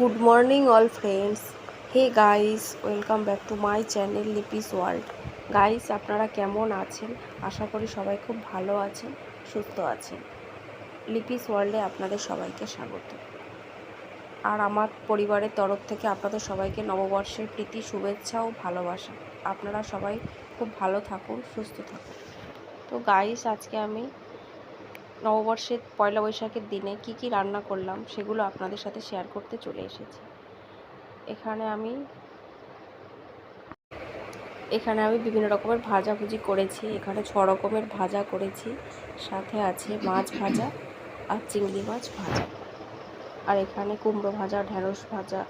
Good morning all friends hey guys welcome back to my channel Lipi's world guys আপনারা কেমন আছেন? আশা করি সবাই খুব ভালো আছেন, সুস্থ আছেন। লিপিস ওয়ার্ল্ডে আপনাদের সবাইকে স্বাগত। আর আমার পরিবারের তরফ থেকে আপনাদের সবাইকে নববর্ষের প্রীতি, শুভেচ্ছা ও ভালোবাসা। আপনারা সবাই খুব ভালো থাকুন, সুস্থ থাকুন। তো গাইস আজকে আমি নববর্ষের পয়লা বৈশাখের দিনে কি কি রান্না করলাম সেগুলো আপনাদের সাথে শেয়ার করতে চলে এসেছি। এখানে আমি এখানে আমি বিভিন্ন রকমের ভাজাভুজি করেছি, এখানে ছ রকমের ভাজা করেছি, সাথে আছে মাছ ভাজা আর চিংড়ি মাছ ভাজা। আর এখানে কুমড়ো ভাজা ঢ্যাঁড়স ভাজা,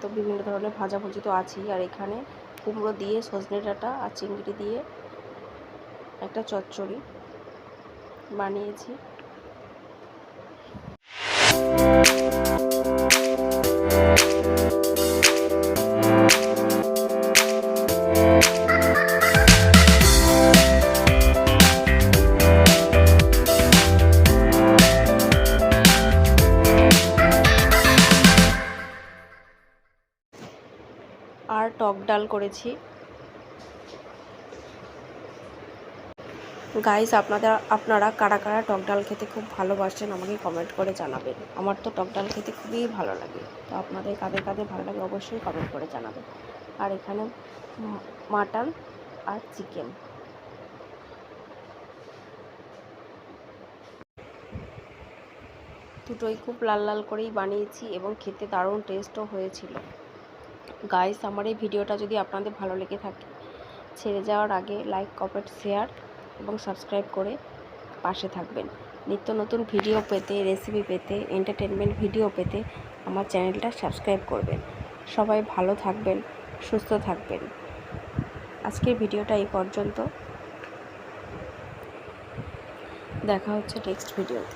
তো বিভিন্ন ধরনের ভাজাভুজি তো আছেই। আর এখানে কুমড়ো দিয়ে সজনে ডাঁটা আর চিংড়ি দিয়ে একটা চচ্চড়ি। বানিয়েছি। আর টক ডাল করেছি। গাইস আপনাদের আপনারা কারা কারা টক ডাল খেতে খুব ভালোবাসেন আমাকে কমেন্ট করে জানাবেন। আমার তো টক ডাল খেতে খুবই ভালো লাগে। তো আপনাদের কাদের কাদের ভালো লাগে অবশ্যই কমেন্ট করে জানাবেন। আর এখানে মাটন আর চিকেন দুটোই খুব লাল লাল করেই বানিয়েছি এবং খেতে দারুণ টেস্টও হয়েছিল। গাইস আমার এই ভিডিওটা যদি আপনাদের ভালো লেগে থাকে, ছেড়ে যাওয়ার আগে লাইক কমেন্ট শেয়ার এবং সাবস্ক্রাইব করে পাশে থাকবেন। নিত্য নতুন ভিডিও পেতে রেসিপি পেতে এন্টারটেনমেন্ট ভিডিও পেতে আমার চ্যানেলটা সাবস্ক্রাইব করবেন। সবাই ভালো থাকবেন, সুস্থ থাকবেন। আজকের ভিডিওটা এই পর্যন্ত। দেখা হচ্ছে নেক্সট ভিডিওতে